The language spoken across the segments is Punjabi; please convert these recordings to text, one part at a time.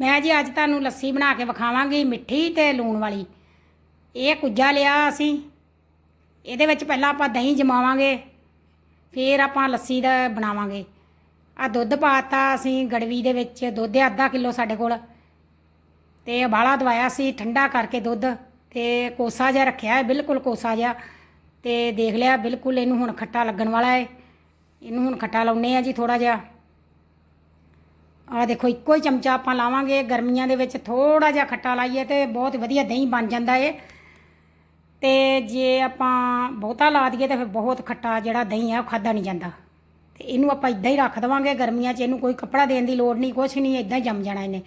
ਮੈਂ ਜੀ ਅੱਜ ਤੁਹਾਨੂੰ ਲੱਸੀ ਬਣਾ ਕੇ ਵਿਖਾਵਾਂਗੀ, ਮਿੱਠੀ ਤੇ ਲੂਣ ਵਾਲੀ। ਇਹ ਕੁੱਜਾ ਲਿਆ ਅਸੀਂ। ਇਹਦੇ ਵਿੱਚ ਪਹਿਲਾਂ ਆਪਾਂ ਦਹੀਂ ਜਮਾਵਾਂਗੇ, ਫਿਰ ਆਪਾਂ ਲੱਸੀ ਦਾ ਬਣਾਵਾਂਗੇ। ਆ ਦੁੱਧ ਪਾਤਾ ਅਸੀਂ ਗੜਵੀ ਦੇ ਵਿੱਚ, ਦੁੱਧ ਅੱਧਾ ਕਿਲੋ ਸਾਡੇ ਕੋਲ। ਤੇ ਉਬਾਲਾ ਦਵਾਇਆ ਸੀ, ਠੰਡਾ ਕਰਕੇ ਦੁੱਧ ਤੇ ਕੋਸਾ ਜਿਹਾ ਰੱਖਿਆ ਹੈ, ਬਿਲਕੁਲ ਕੋਸਾ ਜਿਹਾ। ਤੇ ਦੇਖ ਲਿਆ, ਬਿਲਕੁਲ ਇਹਨੂੰ ਹੁਣ ਖੱਟਾ ਲੱਗਣ ਵਾਲਾ ਹੈ। ਇਹਨੂੰ ਹੁਣ ਖੱਟਾ ਲਾਉਨੇ ਆ ਜੀ ਥੋੜਾ ਜਿਹਾ। ਆ ਦੇਖੋ, ਇੱਕੋ ਹੀ ਚਮਚਾ ਆਪਾਂ ਲਾਵਾਂਗੇ। ਗਰਮੀਆਂ ਦੇ ਵਿੱਚ ਥੋੜਾ ਜਿਹਾ ਖੱਟਾ ਲਾਈਏ ਤੇ ਬਹੁਤ ਵਧੀਆ ਦਹੀਂ ਬਣ ਜਾਂਦਾ ਏ। ਤੇ ਜੇ ਆਪਾਂ ਬਹੁਤਾ ਲਾ ਦਈਏ ਤਾਂ ਫਿਰ ਬਹੁਤ ਖੱਟਾ ਜਿਹੜਾ ਦਹੀਂ ਆ, ਉਹ ਖਾਦਾ ਨਹੀਂ ਜਾਂਦਾ। ਤੇ ਇਹਨੂੰ ਆਪਾਂ ਇਦਾਂ ਹੀ ਰੱਖ ਦੇਵਾਂਗੇ ਗਰਮੀਆਂ 'ਚ, ਇਹਨੂੰ ਕੋਈ ਕੱਪੜਾ ਦੇਣ ਦੀ ਲੋੜ ਨਹੀਂ, ਕੁਛ ਨਹੀਂ, ਇਦਾਂ ਹੀ ਜੰਮ ਜਾਣਾ ਇਹਨੇ।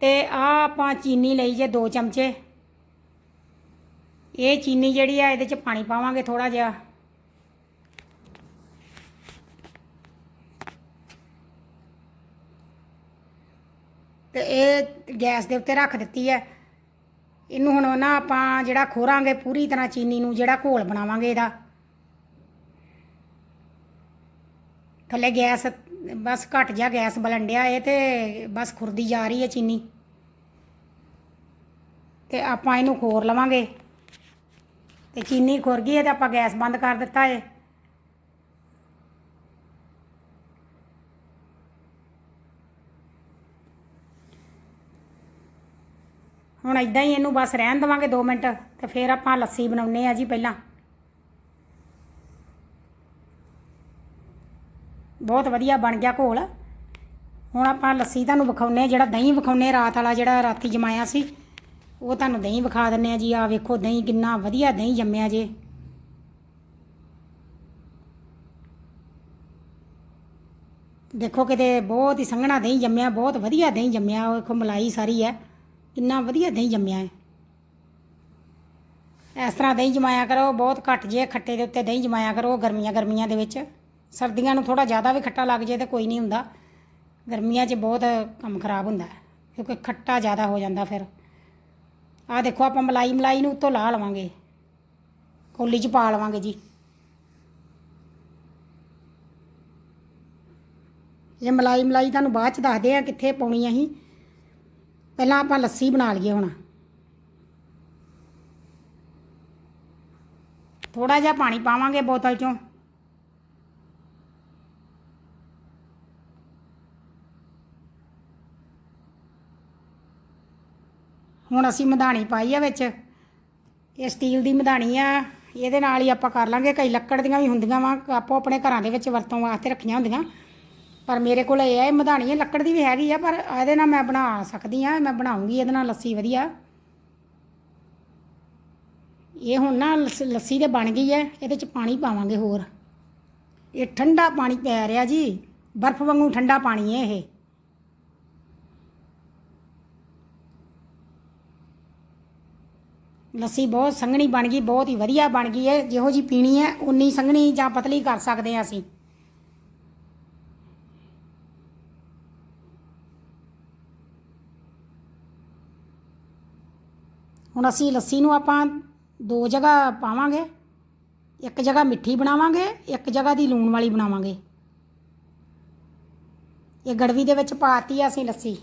ਤੇ ਆ ਆਪਾਂ ਚੀਨੀ ਲਈ ਜੇ 2 ਚਮਚੇ। ਇਹ ਚੀਨੀ ਜਿਹੜੀ ਆ, ਇਹਦੇ 'ਚ ਪਾਣੀ ਪਾਵਾਂਗੇ ਥੋੜਾ ਜਿਹਾ। ਤੇ ਇਹ ਗੈਸ ਦੇ ਉੱਤੇ ਰੱਖ ਦਿੱਤੀ ਹੈ। ਇਹਨੂੰ ਹੁਣ ਨਾ ਆਪਾਂ ਜਿਹੜਾ ਖੋਰਾਂਗੇ ਪੂਰੀ ਤਰ੍ਹਾਂ ਚੀਨੀ ਨੂੰ, ਜਿਹੜਾ ਘੋਲ ਬਣਾਵਾਂਗੇ ਇਹਦਾ। ਥੱਲੇ ਗੈਸ, ਬਸ ਘਟ ਜਾ ਗੈਸ ਬਲਣ ਡਿਆ ਇਹ ਤੇ ਬਸ ਖੁਰਦੀ ਜਾ ਰਹੀ ਹੈ ਚੀਨੀ। ਤੇ ਆਪਾਂ ਇਹਨੂੰ ਖੋਰ ਲਵਾਂਗੇ। ਤੇ ਚੀਨੀ ਖੁਰ ਗਈ ਹੈ ਤੇ ਆਪਾਂ ਗੈਸ ਬੰਦ ਕਰ ਦਿੱਤਾ ਹੈ ਹੁਣ ਇਦਾਂ ਹੀ ਇਹਨੂੰ ਬਸ ਰਹਿਣ ਦੇਵਾਂਗੇ 2 ਮਿੰਟ ਤੇ ਫਿਰ ਆਪਾਂ ਲੱਸੀ ਬਣਾਉਨੇ ਆ ਜੀ ਪਹਿਲਾਂ। ਬਹੁਤ ਵਧੀਆ ਬਣ ਗਿਆ ਘੋਲ। ਹੁਣ ਆਪਾਂ ਲੱਸੀ ਤੁਹਾਨੂੰ ਵਿਖਾਉਨੇ ਆ, ਜਿਹੜਾ ਦਹੀਂ ਵਿਖਾਉਨੇ ਰਾਤ ਵਾਲਾ ਜਿਹੜਾ ਰਾਤੀ ਜਮਾਇਆ ਸੀ, ਉਹ ਤੁਹਾਨੂੰ ਦਹੀਂ ਵਿਖਾ ਦਿੰਨੇ ਆ ਜੀ। ਆ ਵੇਖੋ, ਦਹੀਂ ਕਿੰਨਾ ਵਧੀਆ ਦਹੀਂ ਜੰਮਿਆ ਜੇ। ਦੇਖੋ ਕਿਤੇ ਬਹੁਤ ਹੀ ਸੰਘਣਾ ਦਹੀਂ ਜੰਮਿਆ, ਬਹੁਤ ਵਧੀਆ ਦਹੀਂ ਜੰਮਿਆ, ਉਹ ਵੇਖੋ, ਮਲਾਈ ਸਾਰੀ ਹੈ। ਕਿੰਨਾ ਵਧੀਆ ਦਹੀਂ ਜੰਮਿਆ ਹੈ। ਇਸ ਤਰ੍ਹਾਂ ਦਹੀਂ ਜਮਾਇਆ ਕਰੋ, ਬਹੁਤ ਘੱਟ ਜੇ ਖੱਟੇ ਦੇ ਉੱਤੇ ਦਹੀਂ ਜਮਾਇਆ ਕਰੋ, ਗਰਮੀਆਂ ਗਰਮੀਆਂ ਦੇ ਵਿੱਚ। ਸਰਦੀਆਂ ਨੂੰ ਥੋੜਾ ਜ਼ਿਆਦਾ ਵੀ ਖੱਟਾ ਲੱਗ ਜੇ ਤੇ ਕੋਈ ਨਹੀਂ ਹੁੰਦਾ। ਗਰਮੀਆਂ 'ਚ ਬਹੁਤ ਕੰਮ ਖਰਾਬ ਹੁੰਦਾ ਕਿਉਂਕਿ ਖੱਟਾ ਜ਼ਿਆਦਾ ਹੋ ਜਾਂਦਾ ਫਿਰ। ਆਹ ਦੇਖੋ, ਆਪਾਂ ਮਲਾਈ ਮਲਾਈ ਨੂੰ ਉੱਤੋਂ ਲਾ ਲਵਾਂਗੇ। ਕੋਲੀ 'ਚ ਪਾ ਲਵਾਂਗੇ ਜੀ। ਇਹ ਮਲਾਈ ਮਲਾਈ ਤੁਹਾਨੂੰ ਬਾਅਦ 'ਚ ਦੱਸਦੇ ਆ ਕਿੱਥੇ ਪਾਉਣੀ ਆ ਅਸੀਂ। ਪਹਿਲਾਂ ਆਪਾਂ ਲੱਸੀ ਬਣਾ ਲਈਏ ਹੁਣ। ਥੋੜਾ ਜਿਹਾ ਪਾਣੀ ਪਾਵਾਂਗੇ ਬੋਤਲ 'ਚੋਂ। ਹੁਣ ਅਸੀਂ ਮਧਾਣੀ ਪਾਈ ਆ ਵਿੱਚ। ਇਹ ਸਟੀਲ ਦੀ ਮਧਾਣੀ ਆ। ਇਹਦੇ ਨਾਲ ਹੀ ਆਪਾਂ ਕਰ ਲਾਂਗੇ, ਕਈ ਲੱਕੜ ਦੀਆਂ ਵੀ ਹੁੰਦੀਆਂ ਵਾ, ਆਪੋ ਆਪਣੇ ਘਰਾਂ ਦੇ ਵਿੱਚ ਵਰਤੋਂ ਵਾਸਤੇ ਰੱਖੀਆਂ ਹੁੰਦੀਆਂ। ਪਰ ਮੇਰੇ ਕੋਲ ਇਹ ਹੈ ਮਧਾਣੀ ਹੈ ਲੱਕੜ ਦੀ ਵੀ ਹੈਗੀ ਆ, ਪਰ ਇਹਦੇ ਨਾਲ ਮੈਂ ਬਣਾ ਸਕਦੀ ਆ, ਮੈਂ ਬਣਾਉਂਗੀ, ਇਹਦੇ ਨਾਲ ਲੱਸੀ ਵਧੀਆ। ਇਹ ਹੁਣ ਨਾ ਲੱਸ- ਲੱਸੀ ਤੇ ਬਣ ਗਈ ਹੈ ਇਹਦੇ ਚ ਪਾਣੀ ਪਾਵਾਂਗੇ ਹੋਰ। ਇਹ ਠੰਡਾ ਪਾਣੀ ਪੈ ਰਿਹਾ ਜੀ, ਬਰਫ਼ ਵਾਂਗੂ ਠੰਡਾ ਪਾਣੀ ਹੈ ਇਹ। ਲੱਸੀ ਬਹੁਤ ਸੰਘਣੀ ਬਣ ਗਈ, ਬਹੁਤ ਹੀ ਵਧੀਆ ਬਣ ਗਈ ਹੈ ਜਿਹੋ ਜੀ ਪੀਣੀ ਹੈ ਉਨੀ ਸੰਘਣੀ ਜਾਂ ਪਤਲੀ ਕਰ ਸਕਦੇ ਹਾਂ ਅਸੀਂ। ਹੁਣ ਅਸੀਂ ਲੱਸੀ ਨੂੰ ਆਪਾਂ ਦੋ ਜਗ੍ਹਾ ਪਾਵਾਂਗੇ। ਇੱਕ ਜਗ੍ਹਾ ਮਿੱਠੀ ਬਣਾਵਾਂਗੇ, ਇੱਕ ਜਗ੍ਹਾ ਦੀ ਲੂਣ ਵਾਲੀ ਬਣਾਵਾਂਗੇ। ਇਹ ਗੜਵੀ ਦੇ ਵਿੱਚ ਪਾਤੀ ਆ ਅਸੀਂ ਲੱਸੀ।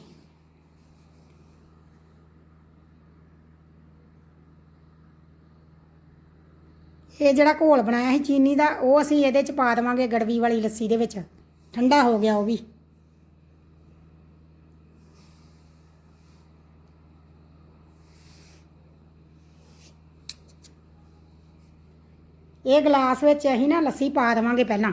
ਇਹ ਜਿਹੜਾ ਘੋਲ ਬਣਾਇਆ ਸੀ ਚੀਨੀ ਦਾ, ਉਹ ਅਸੀਂ ਇਹਦੇ ਚ ਪਾ ਦੇਵਾਂਗੇ ਗੜਵੀ ਵਾਲੀ ਲੱਸੀ ਦੇ ਵਿੱਚ। ਠੰਡਾ ਹੋ ਗਿਆ ਉਹ ਵੀ। ਇਹ ਗਲਾਸ ਵਿੱਚ ਅਸੀਂ ਨਾ ਲੱਸੀ ਪਾ ਦੇਵਾਂਗੇ ਪਹਿਲਾਂ।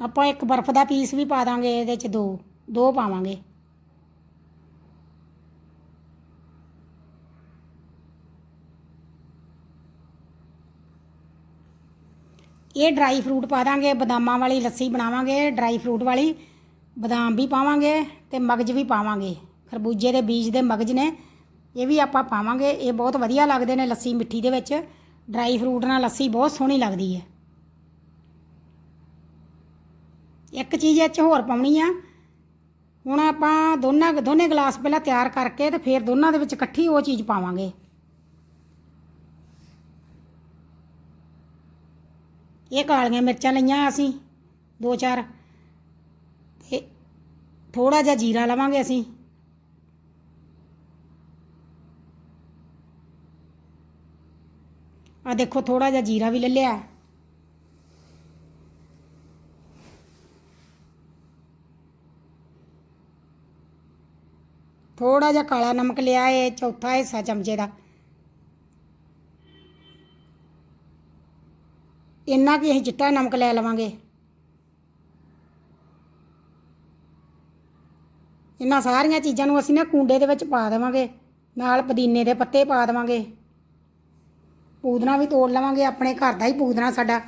ਆਪਾਂ ਇੱਕ ਬਰਫ਼ ਦਾ ਪੀਸ ਵੀ ਪਾ ਦਾਂਗੇ, ਇਹਦੇ ਚ ਦੋ ਦੋ ਪਾਵਾਂਗੇ। ਇਹ ਡਰਾਈ ਫਰੂਟ ਪਾ ਦਾਂਗੇ, ਬਦਾਮਾਂ ਵਾਲੀ ਲੱਸੀ ਬਣਾਵਾਂਗੇ, ਡਰਾਈ ਫਰੂਟ ਵਾਲੀ, ਬਦਾਮ ਵੀ ਪਾਵਾਂਗੇ ਤੇ ਮਗਜ ਵੀ ਪਾਵਾਂਗੇ। ਖਰਬੂਜੇ ਦੇ ਬੀਜ ਦੇ ਮਗਜ ਨੇ, ਇਹ ਵੀ ਆਪਾਂ ਪਾਵਾਂਗੇ। ਇਹ ਬਹੁਤ ਵਧੀਆ ਲੱਗਦੇ ਨੇ ਲੱਸੀ ਮਿੱਠੀ ਦੇ ਵਿੱਚ। ਡਰਾਈ ਫਰੂਟ ਨਾਲ ਲੱਸੀ ਬਹੁਤ ਸੋਹਣੀ ਲੱਗਦੀ ਹੈ। ਇੱਕ ਚੀਜ਼ ਇਹ 'ਚ ਹੋਰ ਪਾਉਣੀ ਆ। ਹੁਣ ਆਪਾਂ ਦੋਨਾਂ, ਦੋਨੇ ਗਲਾਸ ਪਹਿਲਾਂ ਤਿਆਰ ਕਰਕੇ ਤੇ ਫਿਰ ਦੋਨਾਂ ਦੇ ਵਿੱਚ ਇਕੱਠੀ ਉਹ ਚੀਜ਼ ਪਾਵਾਂਗੇ। ਇਹ ਕਾਲੀਆਂ ਮਿਰਚਾਂ ਲਈਆਂ ਅਸੀਂ, ਦੋ ਚਾਰ। ਤੇ ਥੋੜਾ ਜਿਹਾ ਜੀਰਾ ਲਵਾਂਗੇ ਅਸੀਂ। ਆ ਦੇਖੋ ਥੋੜਾ ਜਿਹਾ ਜੀਰਾ ਵੀ ਲੈ ਲਿਆ। ਥੋੜਾ ਜਿਹਾ ਕਾਲਾ ਨਮਕ ਲਿਆ ਏ ਚੌਥਾ ਹਿੱਸਾ ਚਮਚੇ ਦਾ। ਇੰਨਾ ਕਿ ਅਸੀਂ ਚਿੱਟਾ ਨਮਕ ਲੈ ਲਵਾਂਗੇ? ਇਹਨਾਂ ਸਾਰੀਆਂ ਚੀਜ਼ਾਂ ਨੂੰ ਅਸੀਂ ਨਾ ਕੁੰਡੇ ਦੇ ਵਿੱਚ ਪਾ ਦੇਵਾਂਗੇ, ਨਾਲ ਪੁਦੀਨੇ ਦੇ ਪੱਤੇ ਪਾ ਦੇਵਾਂਗੇ। ਪੂਦਨਾ ਵੀ ਤੋੜ ਲਵਾਂਗੇ, ਆਪਣੇ ਘਰ ਦਾ ਹੀ ਪੂਦਨਾ ਸਾਡਾ।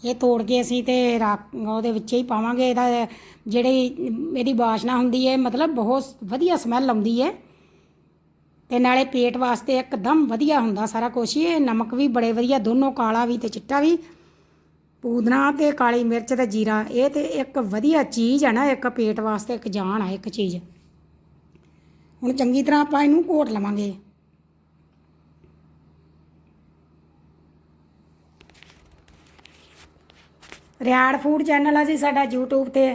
ਇਹ ਤੋੜ ਕੇ ਅਸੀਂ ਤੇ ਰੱਖ ਉਹਦੇ ਵਿੱਚ ਹੀ ਪਾਵਾਂਗੇ, ਇਹਦਾ ਜਿਹੜੀ ਇਹਦੀ ਬਾਸ਼ਨਾ ਹੁੰਦੀ ਹੈ, ਮਤਲਬ ਬਹੁਤ ਵਧੀਆ ਸਮੈਲ ਆਉਂਦੀ ਹੈ। ਤੇ ਨਾਲੇ ਪੇਟ ਵਾਸਤੇ ਇੱਕਦਮ ਵਧੀਆ ਹੁੰਦਾ ਸਾਰਾ ਕੁਛ। ਹੀ ਇਹ ਨਮਕ ਵੀ ਬੜੇ ਵਧੀਆ, ਦੋਨੋਂ ਕਾਲਾ ਵੀ ਤੇ ਚਿੱਟਾ ਵੀ। ਪੂਦਨਾ ਤੇ ਕਾਲੀ ਮਿਰਚ ਤੇ ਜੀਰਾ, ਇਹ ਤੇ ਇੱਕ ਵਧੀਆ ਚੀਜ਼ ਹੈ ਨਾ, ਇੱਕ ਪੇਟ ਵਾਸਤੇ ਇੱਕ ਜਾਨ ਆ, ਇੱਕ ਚੀਜ਼। ਹੁਣ ਚੰਗੀ ਤਰ੍ਹਾਂ ਆਪਾਂ ਇਹਨੂੰ ਘੋਟ ਲਵਾਂਗੇ। ਰਿਆੜ ਫੂਡ ਚੈਨਲ ਆ ਜੀ ਸਾਡਾ YouTube ਤੇ।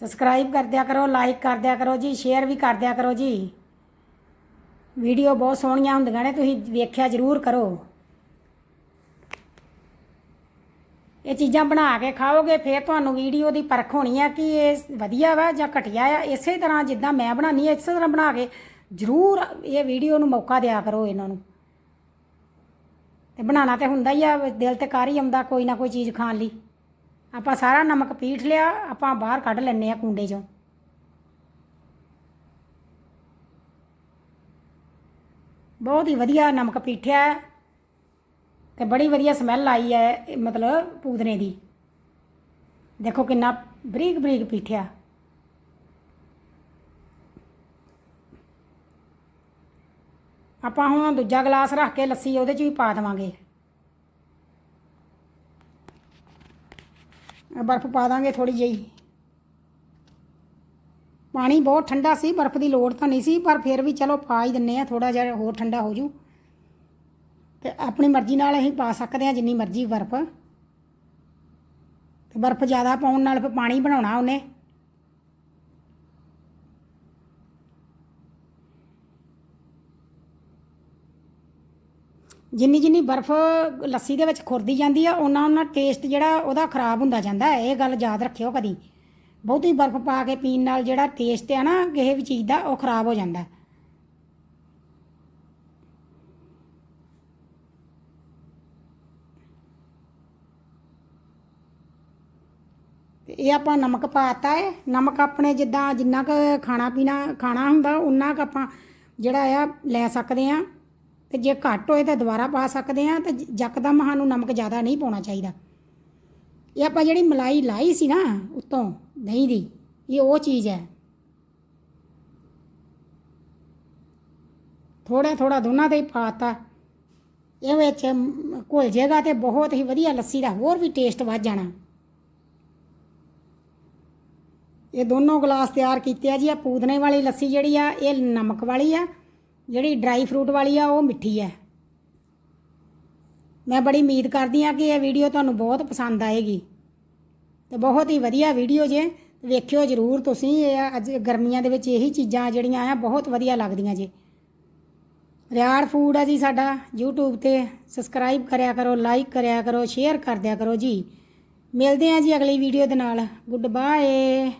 ਸਬਸਕ੍ਰਾਈਬ ਕਰ ਦਿਆ ਕਰੋ ਲਾਈਕ ਕਰ ਦਿਆ ਕਰੋ ਜੀ ਸ਼ੇਅਰ ਵੀ ਕਰ ਦਿਆ ਕਰੋ ਜੀ। ਵੀਡੀਓ ਬਹੁਤ ਸੋਹਣੀਆਂ ਹੁੰਦੀਆਂ ਨੇ, ਤੁਸੀਂ ਵੇਖਿਆ ਜ਼ਰੂਰ ਕਰੋ। ਇਹ ਚੀਜ਼ਾਂ ਬਣਾ ਕੇ ਖਾਓਗੇ, ਫਿਰ ਤੁਹਾਨੂੰ ਵੀਡੀਓ ਦੀ ਪਰਖ ਹੋਣੀ ਆ ਕਿ ਇਹ ਵਧੀਆ ਵਾ ਜਾਂ ਘਟੀਆ ਆ। ਇਸੇ ਤਰ੍ਹਾਂ ਜਿੱਦਾਂ ਮੈਂ ਬਣਾਉਣੀ ਆ, ਇਸੇ ਤਰ੍ਹਾਂ ਬਣਾ ਕੇ ਜ਼ਰੂਰ ਇਹ ਵੀਡੀਓ ਨੂੰ ਮੌਕਾ ਦਿਆ ਕਰੋ ਇਹਨਾਂ ਨੂੰ। ਤੇ ਬਣਾਉਣਾ ਤੇ ਹੁੰਦਾ ਹੀ ਆ, ਦਿਲ ਤੇ ਕਰ ਹੀ ਆਉਂਦਾ ਕੋਈ ਨਾ ਕੋਈ ਚੀਜ਼ ਖਾਣ ਲਈ। ਆਪਾਂ ਸਾਰਾ ਨਮਕ ਪੀਠ ਲਿਆ, ਆਪਾਂ ਬਾਹਰ ਕੱਢ ਲੈਣੇ ਆ ਕੁੰਡੇ 'ਚੋਂ। ਬਹੁਤ ਹੀ ਵਧੀਆ ਨਮਕ ਪੀਠਿਆ ਹੈ ਤੇ ਬੜੀ ਵਧੀਆ ਸਮੈਲ ਆਈ ਹੈ ਮਤਲਬ ਪੂਦਨੇ ਦੀ। ਦੇਖੋ ਕਿੰਨਾ ਬਰੀਕ ਬਰੀਕ ਪੀਠਿਆ। ਆਪਾਂ ਹੁਣ ਦੂਜਾ ਗਲਾਸ ਰੱਖ ਕੇ ਲੱਸੀ ਉਹਦੇ 'ਚ ਵੀ ਪਾ ਦੇਵਾਂਗੇ। ਬਰਫ਼ ਪਾ ਦਾਂਗੇ ਥੋੜੀ ਜਿਹੀ। ਪਾਣੀ ਬਹੁਤ ਠੰਡਾ ਸੀ, ਬਰਫ਼ ਦੀ ਲੋੜ ਤਾਂ ਨਹੀਂ ਸੀ, ਪਰ ਫਿਰ ਵੀ ਚਲੋ ਪਾ ਹੀ ਦਿੰਨੇ ਆ ਥੋੜਾ ਜਿਹਾ ਹੋਰ ਠੰਡਾ ਹੋ ਜੂ। ਤੇ ਆਪਣੀ ਮਰਜ਼ੀ ਨਾਲ ਅਸੀਂ ਪਾ ਸਕਦੇ ਹਾਂ, ਜਿੰਨੀ ਮਰਜ਼ੀ ਬਰਫ਼। ਤੇ ਬਰਫ਼ ਜ਼ਿਆਦਾ ਪਾਉਣ ਨਾਲ ਫਿਰ ਪਾਣੀ ਬਣਾਉਣਾ ਉਹਨੇ। ਜਿੰਨੀ ਜਿੰਨੀ ਬਰਫ਼ ਲੱਸੀ ਦੇ ਵਿੱਚ ਖੁਰਦੀ ਜਾਂਦੀ ਆ ਉਹਨਾਂ ਉਹਨਾਂ ਟੇਸਟ ਜਿਹੜਾ ਉਹਦਾ ਖਰਾਬ ਹੁੰਦਾ ਜਾਂਦਾ, ਇਹ ਗੱਲ ਯਾਦ ਰੱਖਿਓ ਕਦੀ। ਬਹੁਤੀ ਬਰਫ਼ ਪਾ ਕੇ ਪੀਣ ਨਾਲ ਜਿਹੜਾ ਟੇਸਟ ਆ ਨਾ, ਕਿਸੇ ਵੀ ਚੀਜ਼ ਦਾ, ਉਹ ਖਰਾਬ ਹੋ ਜਾਂਦਾ। ਇਹ ਆਪਾਂ ਨਮਕ ਪਾਤਾ ਹੈ ਨਮਕ ਆਪਣੇ ਜਿੱਦਾਂ ਜਿੰਨਾ ਕੁ ਖਾਣਾ ਪੀਣਾ, ਖਾਣਾ ਹੁੰਦਾ, ਉਨਾ ਕੁ ਆਪਾਂ ਜਿਹੜਾ ਆ ਲੈ ਸਕਦੇ ਆ। ਤੇ ਜੇ ਘੱਟ ਹੋਏ ਤਾਂ ਦੁਬਾਰਾ ਪਾ ਸਕਦੇ ਆ ਤੇ ਯਕਦਮ ਸਾਨੂੰ ਨਮਕ ਜ਼ਿਆਦਾ ਨਹੀਂ ਪਾਉਣਾ ਚਾਹੀਦਾ। ਇਹ ਆਪਾਂ ਜਿਹੜੀ ਮਲਾਈ ਲਾਈ ਸੀ ਨਾ, ਉੱਤੋਂ ਦਹੀਂ ਦੀ, ਇਹ ਉਹ ਚੀਜ਼ ਹੈ। ਥੋੜਾ ਥੋੜਾ ਦੋਨਾਂ ਦੇ ਹੀ ਪਾਤਾ ਇਹ ਵਿੱਚ ਘੁਲ ਜਾਏਗਾ ਤੇ ਬਹੁਤ ਹੀ ਵਧੀਆ ਲੱਸੀ ਦਾ ਹੋਰ ਵੀ ਟੇਸਟ ਵੱਧ ਜਾਣਾ। ਇਹ ਦੋਨੋਂ ਗਲਾਸ ਤਿਆਰ ਕੀਤੇ ਆ ਜੀ ਆ ਪੂਦਨੇ ਵਾਲੀ ਲੱਸੀ ਜਿਹੜੀ ਆ, ਇਹ ਨਮਕ ਵਾਲੀ ਆ, ਜਿਹੜੀ ਡਰਾਈ ਫਰੂਟ ਵਾਲੀ ਆ, ਉਹ ਮਿੱਠੀ ਆ ਮੈਂ ਬੜੀ ਉਮੀਦ ਕਰਦੀ ਆ ਕਿ ਇਹ ਵੀਡੀਓ ਤੁਹਾਨੂੰ ਬਹੁਤ ਪਸੰਦ ਆਏਗੀ। ਤੇ ਬਹੁਤ ਹੀ ਵਧੀਆ ਵੀਡੀਓ ਜੇ। ਵੇਖਿਓ ਜਰੂਰ ਤੁਸੀਂ, ਇਹ ਅੱਜ ਗਰਮੀਆਂ ਦੇ ਵਿੱਚ ਇਹੀ ਚੀਜ਼ਾਂ ਜਿਹੜੀਆਂ ਆ, ਬਹੁਤ ਵਧੀਆ ਲੱਗਦੀਆਂ ਜੇ। ਰਿਆੜ ਫੂਡ ਆ ਜੀ ਸਾਡਾ, YouTube ਤੇ ਸਬਸਕ੍ਰਾਈਬ ਕਰਿਆ ਕਰੋ ਲਾਈਕ ਕਰਿਆ ਕਰੋ ਸ਼ੇਅਰ ਕਰ ਦਿਆ ਕਰੋ ਜੀ। ਮਿਲਦੇ ਆ ਜੀ ਅਗਲੀ ਵੀਡੀਓ ਦੇ ਨਾਲ। Good bye